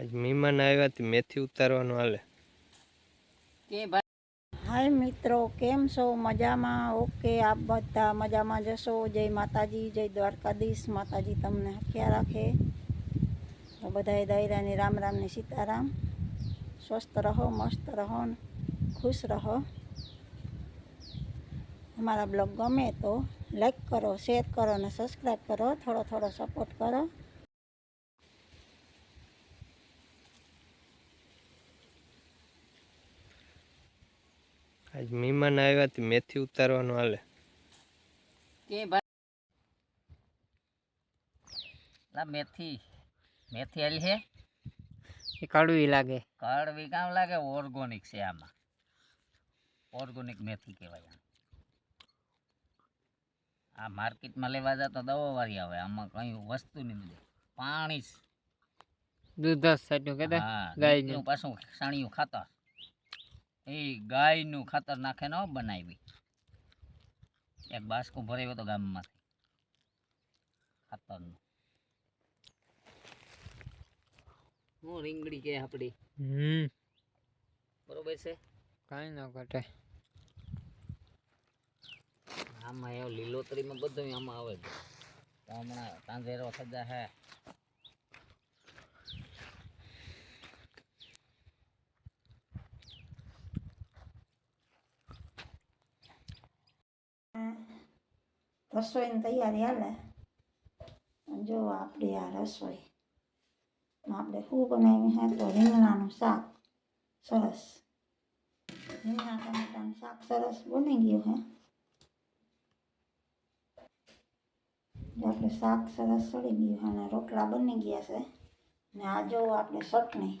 આજ મહેમાન આવ્યા તે, મેથી ઉતારવાનું હાલે. કે ભાઈ? હાય મિત્રો, કેમ છો? મજામાં? ઓકે, આપ બધા મજામાં જશો? જય માતાજી, જય દ્વારકાધીશ. માતાજી તમને હખ્યા રાખે. તો બધાય દાયરાની રામ રામની સીતારામ. સ્વસ્થ રહો, મસ્ત રહો ને ખુશ રહો. અમારા બ્લોગ ગમે તો લાઈક કરો શેર કરો અને સબસ્ક્રાઈબ કરો. થોડો થોડો સપોર્ટ કરો. આજ મહેમાન આવ્યા તે મેથી ઉતારવાનું હાલે. કે મેથી. મેથી આલી છે એ કડવી લાગે. કડવી કામ લાગે? ઓર્ગોનિક છે આમાં. ઓર્ગોનિક મેથી કહેવાય આ માર્કેટમાં લેવા જતા દવા વાળી આવે. આમાં કઈ વસ્તુ નહીં મળે. પાણી જ. દૂધ જ સાચું કે હા ગાયનું. પાછું સાણિયું ખાતર. એ ગાયનું ખાતર નાખે ન બનાવી. એક બાસકો ભરાયો હતો ગામમાંથી. ખાતરનું. હું રીંગડી કે આપડી? હમ. બરોબર છે? કાંઈ ન ઘટે. આમાં એવું લીલોતરીમાં બધું આમાં આવે છે. તો હમણાં તાંજેરો થતા હે. રસોઈની તૈયારી હાલે અને જો આપણી આ રસોઈ આપણે શું બનાવ્યું છે તો રીંગણાનું શાક સરસ રીંગણા ટમેટાનું શાક સરસ બની ગયું છે જો આપણે શાક સરસ સડી ગયું છે અને રોટલા બની ગયા છે ને આ જો આપણે ચટણી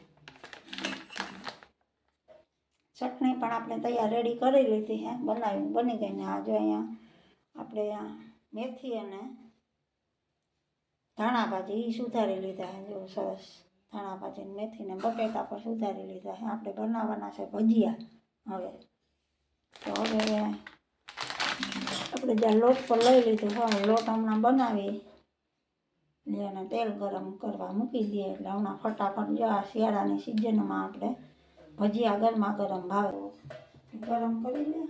ચટણી પણ આપણે તૈયાર રેડી કરી લીધી છે બનાવી બની ગઈ ને આ જો અહીંયા આપણે આ મેથી અને ધાણા ભાજી એ સુધારી લીધા જો સરસ ધાણા ભાજી મેથીને મેથી બટેટા પણ સુધારી લીધા છે. આપણે બનાવવાના છે ભજીયા હવે. તો હવે આપણે જ્યાં લોટ પર લઈ લીધું હોય લોટ હમણાં બનાવી એને તેલ ગરમ કરવા મૂકી દઈએ. એટલે હમણાં ફટાફટ જો આ શિયાળાની સિઝનમાં આપણે ભજીયા ગરમા ગરમ ભાવે. ગરમ કરી દે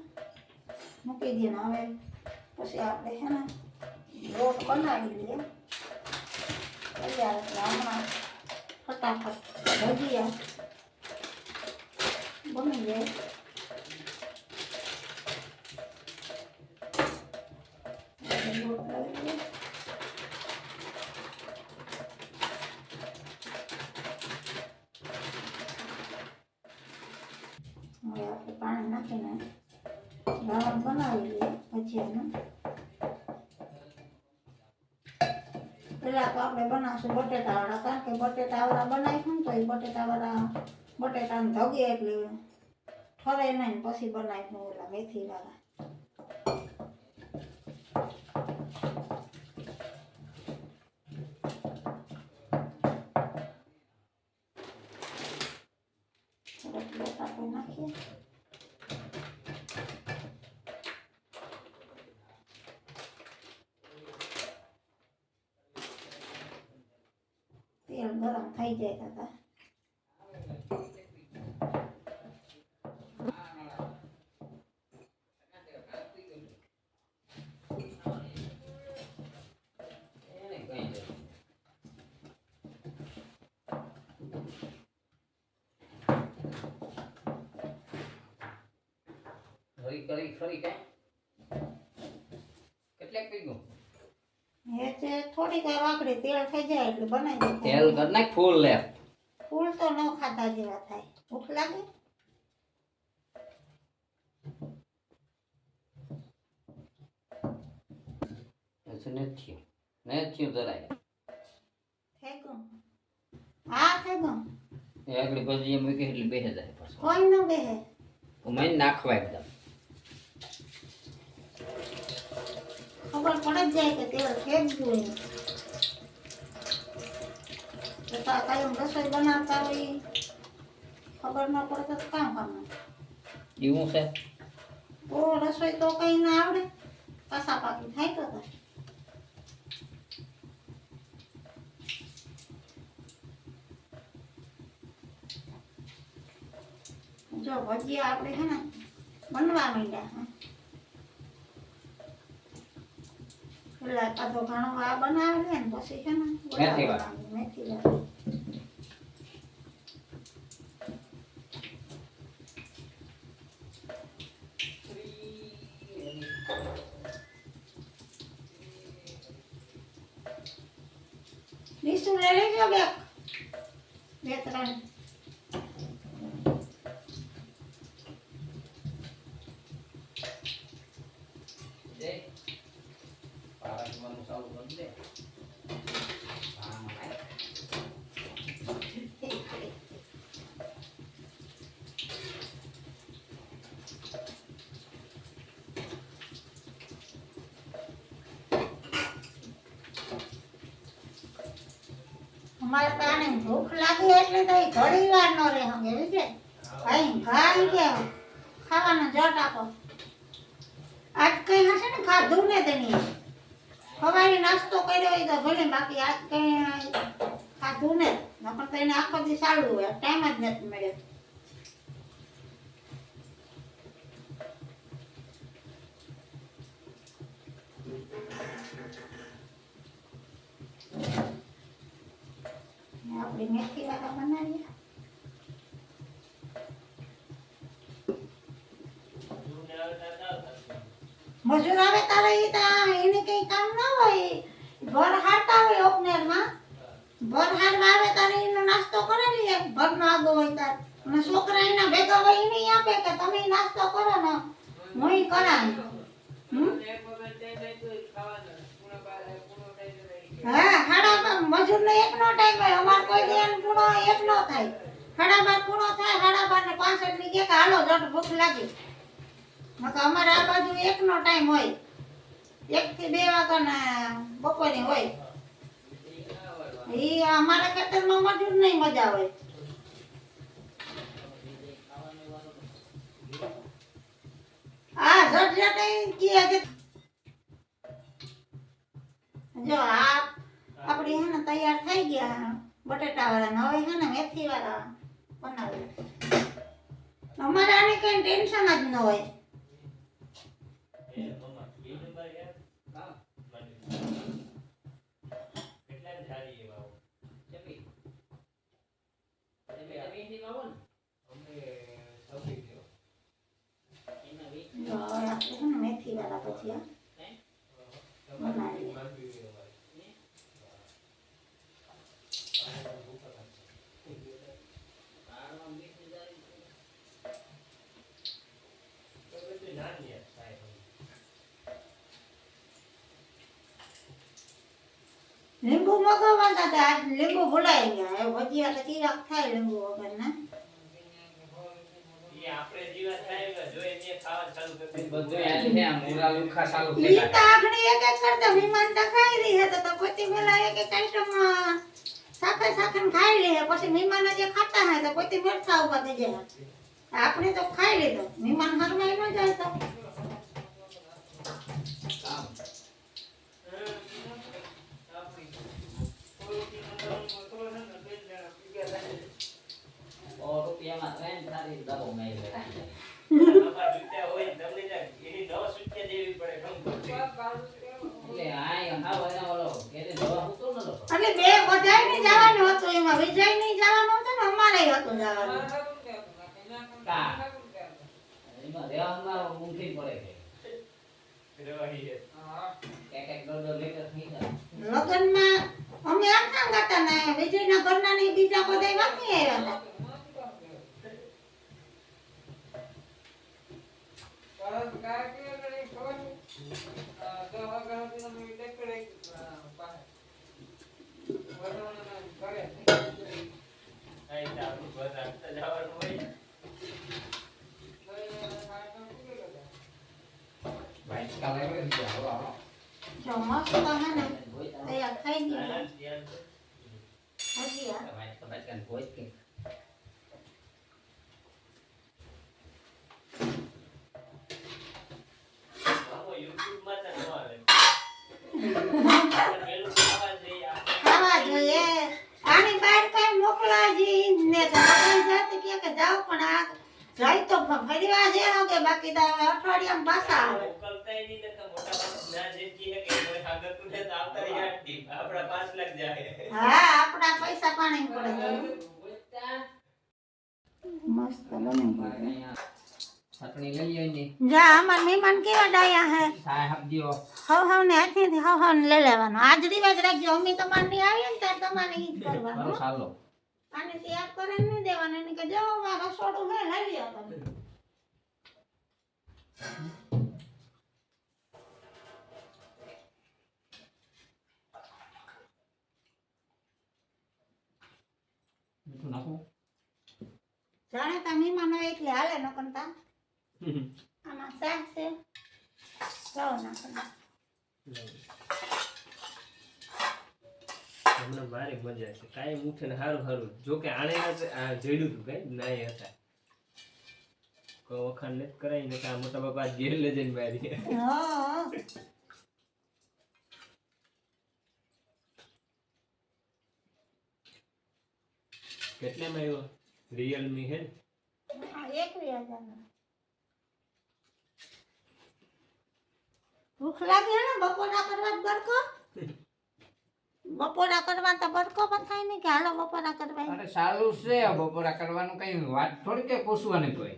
મૂકી દઈએ ને હવે પછી આપણે છે ને લોટ બનાવી લઈએ તૈયાર એટલે હમણાં ફટાફટ ભજીયા બની જાય લોટ લઈ લઈએ હવે આપણે પાણી નાખીને રાવણ બનાવી લઈએ ભજીયાનું પેલા આપણે બનાવશું બટેટાવાળા. કારણ કે બટેટાવાળા બનાવીશું તો એ બટેટાવાળા બટેટાને ધગે એટલે ઠરે નહીં પછી બનાવીશું ઓલા મેથીવાળા થોડોક લોટ આપણે નાખીએ તેલ ગરમ થઈ જાય ખરી કરી ખરી કે કેટલાક પીગું એ છે થોડીક વાકડી તેલ થઈ જાય એટલે બનાવી તેલ કર નાખ ફૂલ લે. ફૂલ તો ન ખાતા જેવા થાય. ભૂખ લાગે? પછી નથી નથી જરાય. ફેંકું. હા ફેંકું. એ આગળ ભજી એમ મૂકી એટલે બેસે જાય પાછું. કોઈ ન બેહે. તો નાખવા એકદમ. ખબર પડે જાય કે તેલ ફેંકવું એમ તો તા કાયમ રસોઈ બનાવતા હોય ખબર ન પડે તો કામ કામ એવું છે ઓ રસોઈ તો કઈ ના આવડે પાસા પાકી થાય તો જો ભજીયા આપણે છે ને બનવા માંડ્યા. પેલા કાતો ઘણો આ બનાવે ને પછી છે ને મેથી વાળા. મેથી વાળા. ડીશું લઈ લેજો બે બે ત્રણ. અમારે તો આને ભૂખ લાગી એટલે તો ઘડી વાર ન રહે હંગે વિજે અહીં ઘા કે ખાવાનો જટ આપો. આજ કઈ હશે ને ખાધું ને તેની સવારે નાસ્તો કર્યો હોય તો ભલે, બાકી આજ કઈ ખાધું ને નકર તો એને આખો દી સારું હોય, ટાઈમ જ નથી મળ્યો. આપણી મેથી વાળા બનાવીએ મજૂર આવે તારે એ એને કઈ કામ ના હોય. ભર હારતા હોય ઓપનેરમાં ભર હારવા આવે તારે એનો નાસ્તો કરે એક ભર નો આગો હોય તાર. અને છોકરા એના ભેગા હોય એને આપે કે તમે નાસ્તો કરો ને. હું ઈ કરાવી હમ? મજૂર નો એકનો ટાઈમ હોય. અમાર કોઈ દેન પૂરો એકનો થાય. હાડા બાર પૂરો થાય હાડા બાર ને પાંસઠની કે હાલો જટ ભૂખ લાગી. નકર અમારે આ બાજુ એકનો ટાઈમ હોય. એક થી બે વાગ્યા બપોરની હોય. ઈ અમારા ખેતરમાં મજૂર નહીં મજા હોય. આ જટ જટ કે જો આ આપણી હે ને તૈયાર થઈ ગયા બટેટાવાળા હવે હે ને મેથીવાળા બનાવીએ અમારે આને કઈ ટેન્શન જ ન હોય. જો હવે આપણે છે ને મેથી વાળા ભજીયા બનાવીએ લીંબુ મગાવવાના હતા આજ લીંબુ ભૂલાઈ ગયા. એ ભજીયા તો કિરાક થાય લીંબુ વગર ના ઈ તો આગળ એક એક ન મહેમાન તો ખાઈ રહી હતા તો પછી પેલા એક એક આઈટમ સાખે સાખે ખાઈ લે પછી મહેમાન જે ખાતા હોય તો પછી મરચા ઊભા થઈ જાય આપણે તો ખાઈ લીધો મહેમાન હરમાઈ ન જાય તો રૂપિયામાં ત્રણ સારી દબો મેળવે એટલે આય હાવ એના ઓલો એને દવા મૂકતો નતો એટલે બે બધાય ને જવાનું હતું એમાં વિજય ને જવાનું હતું ને અમારે હતું જવાનું કા એમાં રહેવામાં ઊંઘી પડે છે. લગ્નમાં અમે આખા ગાતા ને વિજયના ઘરના ને બીજા બધા વાંચી આવ્યા હતા જો મસ્ત હે ને તૈયાર થઈ ગયા ભજીયા ખાવા જોઈએ આની બહાર કઈ મોકલા જી ને તો આપણે જાતે કે કે જાવ પણ આ જાય તો ફ- ફરીવા છે હો કે બાકી તો હવે અઠવાડિયામાં પાછા આવે મોકલતાય નહીં નકર મોટા માણસ ના જે કહે કે કોઈ આગળ ને તો આવતા રહી આઠ આપણા પાંચ લાખ જાય હા આપણા પૈસા પાણી પડે છે. મસ્ત બની ગયું ચટણી લઈ આવી જા અમાર મહેમાન કેવા ડાયા હે સાહેબ આપજો હવ હવ ને હાથેથી હવ હવ ને લઈ લેવાનો આજ રિવાજ રાખજો અમે તમારે નહીં આવીએ ને ત્યારે તમારે ઈ જ કરવાનું કરો ચાલો આને તૈયાર કરીને નહીં દેવાનું એને કે જો આ રસોડું હે લઈ લ્યો તમે મીઠું નાખું. જાણે તા મહેમાન હોય એટલે હાલે ન કરતા આમાં શાક છે. જાઓ નાખો. હમણાં મારે મજા છે. કાંઈ ઉઠે ને સારું સારું જો કે આણે જડ્યું હતું કઈ ના હતા. વખાણ નથી કરાય ને આ મોટા બાપા જેલ લઈ જઈને મારી હા. કેટલામાં આવ્યો? રિયલમી હે એકવીસ હજારનો. ભૂખ લાગી હે ને? બપોરા કરવા બરકો. બપોરા કરવા તો બરકો પણ થાય નહીં કે હાલો બપોરા કરવા. અરે સારું છે બપોરા કરવાનું કઈ વાત થોડી કે પૂછવાની કોઈ?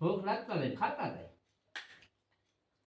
ભૂખ લાગતા જાય ખાતા જાય